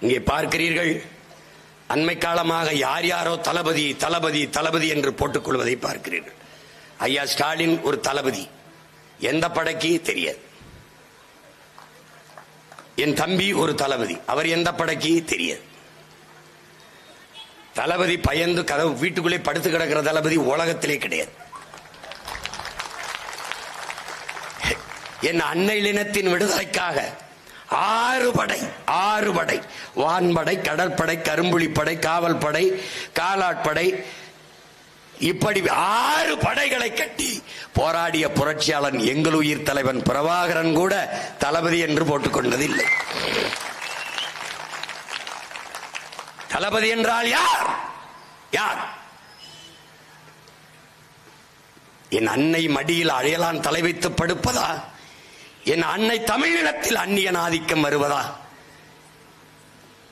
இங்கே பார்க்கிறீர்கள்? அண்மை காலமாக யார் யாரோ தளபதி தளபதி தளபதி என்று போட்டுக்கொள்வதை பார்க்கிறீர்கள். ஐயா ஸ்டாலின் ஒரு தளபதி. எந்த படைக்கு? தெரியாது. என் தம்பி ஒரு தளபதி. அவர் எந்த படைக்கு? தெரியாது. தளபதி பயந்து கதவு வீட்டுக்குள்ளே படுத்து கிடக்கிற தளபதி உலகத்திலே கிடையாது. என் அன்னையினத்தின் விடுதலைக்காக ஆறு படை ஆறு படை வான்படை கடற்படை கரும்புலிப்படை காவல் படை காலாட்படை. இப்படி ஆறு படைகளை கட்டி போராடிய புரட்சியாளன் எங்கள் உயிர் தலைவன் பிரபாகரன் கூட தளபதி என்று போட்டுக்கொண்டதில்லை தளபதி என்றால் யார்? யார்? என் அன்னை மடியில் அழையலான் தலை வைத்து படுப்பதா? என் அன்னை தமிழினத்தில் அந்நியன் ஆதிக்கம் வருவதா?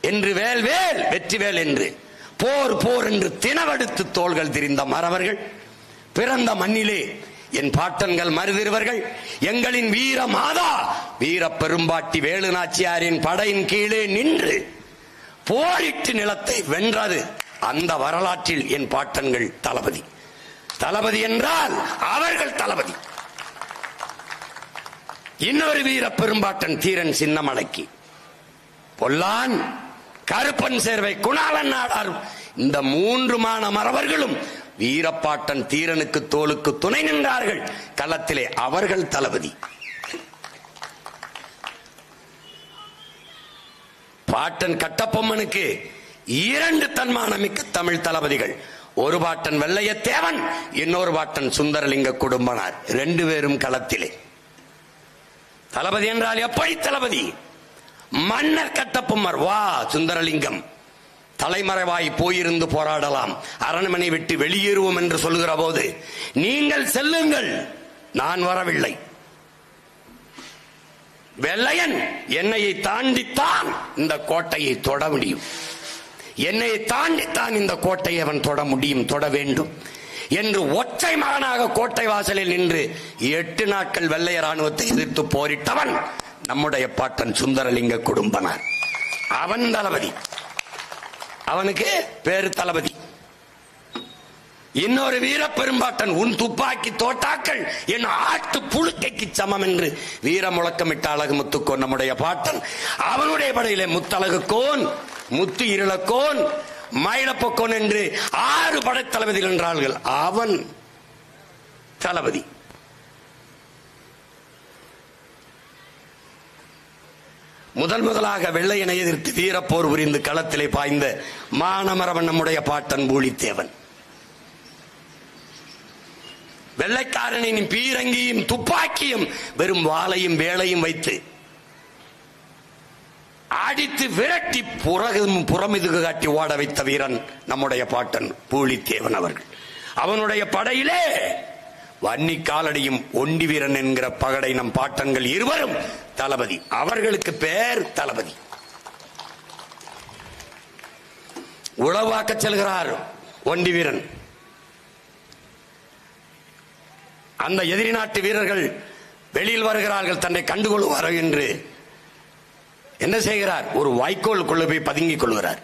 என்று வேல் வேல் வெற்றி வேல் என்று போர் போர் என்று தினவெடுத்து தோள்கள் திரிந்த மறவர்கள் பிறந்த மண்ணிலே என் பாட்டன்கள் மருதிருவர்கள் எங்களின் வீர மாதா வீர பெரும்பாட்டி வேலு நாச்சியாரின் படையின் கீழே நின்று போரிட்டு நிலத்தை வென்றது அந்த வரலாற்றில் என் பாட்டன்கள் தளபதி. தளபதி என்றால் அவர்கள் தளபதி. இன்னொரு வீர பெரும்பாட்டன் தீரன் சின்னமலைக்கு. பொல்லான் கருப்பன் சேர்வை குணாளன் நாடார் இந்த மூன்று மான மறவர்களும் வீரப்பாட்டன் தீரனுக்கு தோலுக்கு துணை நின்றார்கள். களத்திலே அவர்கள் தளபதி. பாட்டன் கட்டப்பொம்மனுக்கு இரண்டு தன்மானமிக்க தமிழ் தளபதிகள். ஒரு பாட்டன் வெள்ளையத்தேவன் இன்னொரு பாட்டன் சுந்தரலிங்க குடும்பனார். ரெண்டு பேரும் களத்திலே. தளபதி என்றால் எப்படி தளபதி? மன்னர் கட்டப்பொம்மர் வா சுந்தரலிங்கம். தலைமறைவாய் போயிருந்து போராடலாம். அரண்மனை விட்டு வெளியேறுவோம் என்று சொல்லுகிற போது நீங்கள் செல்லுங்கள் நான் வரவில்லை. வெள்ளையன் என்னையை தாண்டித்தான் இந்த கோட்டையை தொட முடியும். என்னை தாண்டித்தான் இந்த கோட்டையை அவன் தொட முடியும் தொட வேண்டும். என்று ஒற்றை மகனாக கோட்டை வாசலில் நின்று எட்டு நாட்கள் வெள்ளைய ராணுவத்தை எதிர்த்து போரிட்டவன் நம்முடைய பாட்டன் சுந்தரலிங்க குடும்பனார். அவன் தளபதி. அவனுக்கு பேரு தளபதி. இன்னொரு வீர பெரும்பாட்டன் உன் துப்பாக்கி தோட்டாக்கள் என் ஆட்டு புழுக்கைக்கு சமம் என்று வீர முழக்கமிட்ட அழகு முத்துக்கோன் நம்முடைய பாட்டன் அவனுடைய படையிலே முத்தழகு கோன் முத்து இருளக்கோன் மயிலப்பொக்கோன் என்று ஆறு படைத்தளபதிகள் என்றார்கள் அவன் தளபதி. முதல் முதலாக வெள்ளையனை எதிர்த்து வீரப்போர் புரிந்து களத்திலே பாய்ந்த மானமரவன் நம்முடைய பாட்டன் பூலித்தேவன். வெள்ளைக்காரனின் பீரங்கியும் துப்பாக்கியும் வெறும் வாளையும் வேலையும் வைத்து அடித்து விரட்டி புறகும் புறமிதுகு காட்டி ஓட வைத்த வீரன் நம்முடைய பாட்டன் பூலித்தேவன் அவர்கள். அவனுடைய படையிலே வன்னி காலடியும் ஒண்டி வீரன் என்கிற பகடை நம் பாட்டங்கள் இருவரும் தளபதி. அவர்களுக்கு பேர் தளபதி. உளவாக்க செல்கிறார் ஒண்டி வீரன். அந்த எதிரி நாட்டு வீரர்கள் வெளியில் வருகிறார்கள் தன்னை கண்டுகொள்வார்கள் என்று என்ன செய்கிறார்? ஒரு வைக்கோலுக்குள்ளே போய் பதுங்கிக் கொள்கிறார்.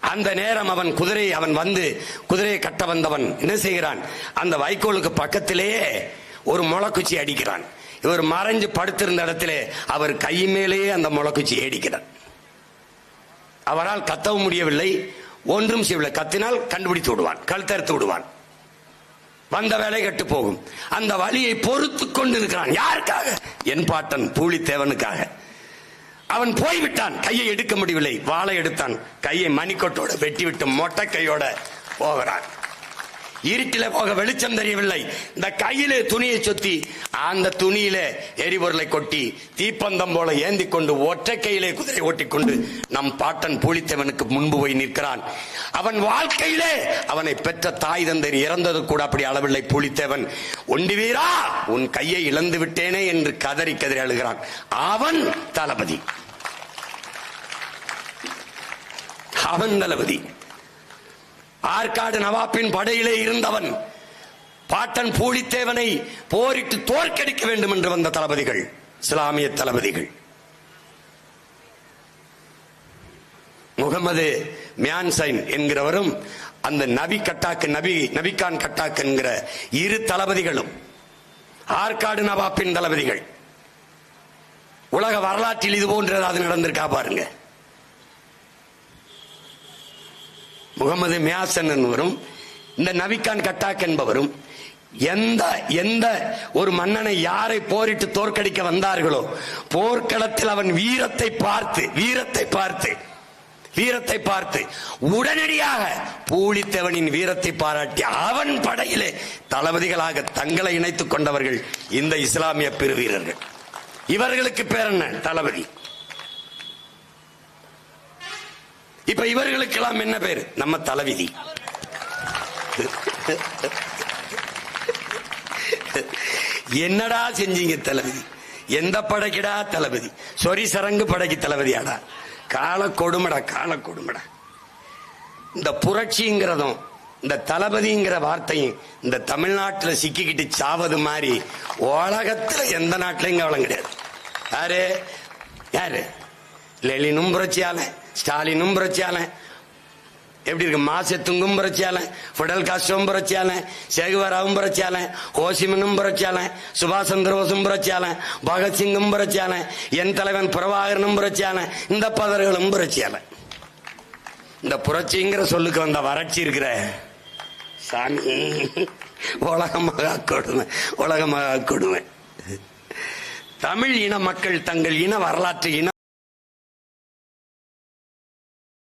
அந்த நேரம் அவன் குதிரை அவன் வந்து குதிரையை கட்ட வந்தவன் என்ன செய்கிறான்? அந்த வைக்கோலுக்கு பக்கத்திலேயே ஒரு முளக்குச்சி அடிக்கிறான். இவர் மறைஞ்சு படுத்திருந்த இடத்திலே அவர் கை மேலேயே அந்த முளக்குச்சி அடிக்கிறார் அவரால் கத்தவும் முடியவில்லை. ஒன்றும் செய்யவில்லை. கத்தினால் கண்டுபிடித்து விடுவான். கழுத்தறுத்து விடுவான். வந்த வேலை கட்டு போகும். அந்த வழியை பொறுத்து கொண்டிருக்கிறான். யாருக்காக? என் பாட்டன் பூலித்தேவனுக்காக. அவன் போய்விட்டான். கையை எடுக்க முடியவில்லை. வாளை எடுத்தான். கையை மணிக்கொட்டோட வெட்டிவிட்டு மொட்டை கையோட போகிறான். இருட்டில போக வெளிச்சம் தெரியவில்லை. இந்த கையிலே துணியை சுத்தி அந்த துணியிலே எரிபொருளை கொட்டி தீப்பந்தம் போல ஏந்தி கொண்டு ஒற்றை கையிலே குதிரை ஓட்டிக்கொண்டு நம் பாட்டன் பூலித்தேவனுக்கு முன்பு போய் நிற்கிறான். அவன் வாழ்க்கையிலே அவனை பெற்ற தாய் தந்தை இறந்தது கூட அப்படி அளவில்லை பூலித்தேவன். ஒண்டி வீரா உன் கையை இழந்து விட்டேனே என்று கதறி கதறி அழுகிறான். அவன் தளபதி. அவன் தளபதி. ஆற்காடு நவாப்பின் படையிலே இருந்தவன் பாட்டன் பூலித்தேவனை போரிட்டு தோற்கடிக்க வேண்டும் என்று வந்த தளபதிகள் இஸ்லாமிய தளபதிகள். முகமது மியான்சைன் என்கிறவரும் அந்த நபி கட்டாக்கு நபி நபிகான் கட்டாக் என்கிற இரு தளபதிகளும் ஆற்காடு நவாப்பின் தளபதிகள். உலக வரலாற்றில் இது போன்ற ஏதாவது நடந்திருக்கா பாருங்க. முகமது மியாசன் என்பவரும் இந்த நபிகான் கட்டாக் என்பவரும் எந்த எந்த ஒரு மன்னனை யாரை போரிட்டு தோற்கடிக்க வந்தார்களோ போர்க்களத்தில் அவன் வீரத்தை பார்த்து வீரத்தை பார்த்து வீரத்தை பார்த்து உடனடியாக பூலித்தேவனின் வீரத்தை பாராட்டி அவன் படையிலே தளபதிகளாக தங்களை இணைத்துக் கொண்டவர்கள் இந்த இஸ்லாமிய பெருவீரர்கள். இவர்களுக்கு பேர் என்ன? தளபதி. இப்ப இவர்களுக்கெல்லாம் என்ன பேர்? நம்ம தலைவிதி என்னடா செஞ்சீங்க தளபதி? எந்த படைக்குடா தளபதி? சொரி சரங்கு படைக்கு தளபதியாடா. கால கொடுமடா கால கொடுமடா. இந்த புரட்சிங்கிறதும் இந்த தளபதிங்கிற வார்த்தையும் இந்த தமிழ்நாட்டுல சிக்கிக்கிட்டு சாவது மாதிரி உலகத்துல எந்த நாட்டிலையும் கவலம் கிடையாது. யாரு? யாரு? லெலினும் புரட்சியால ஸ்டாலினும் புரட்சியாளன் எப்படி இருக்கு? மாசத்துங்கும் புரட்சியாளன் ஃபுடல் காஸ்ட்ரோவும் புரட்சியாளன் சேகுவராவும் புரட்சியாளன் ஹோசிமனும் புரட்சியாளன் சுபாஷ் சந்திர போஸும் புரட்சியாளன் பகத்சிங்கும் புரட்சியாளன் என் தலைவன் பிரபாகரனும் புரட்சியாளன் இந்த பதர்களும் புரட்சியாளன் இந்த புரட்சிங்கிற சொல்லுக்கு வந்த வறட்சி இருக்கிற சாமி. உலகமாக கொடுமை. உலகமாக கொடுமை. தமிழ் இன மக்கள் தங்கள் இன வரலாற்று இன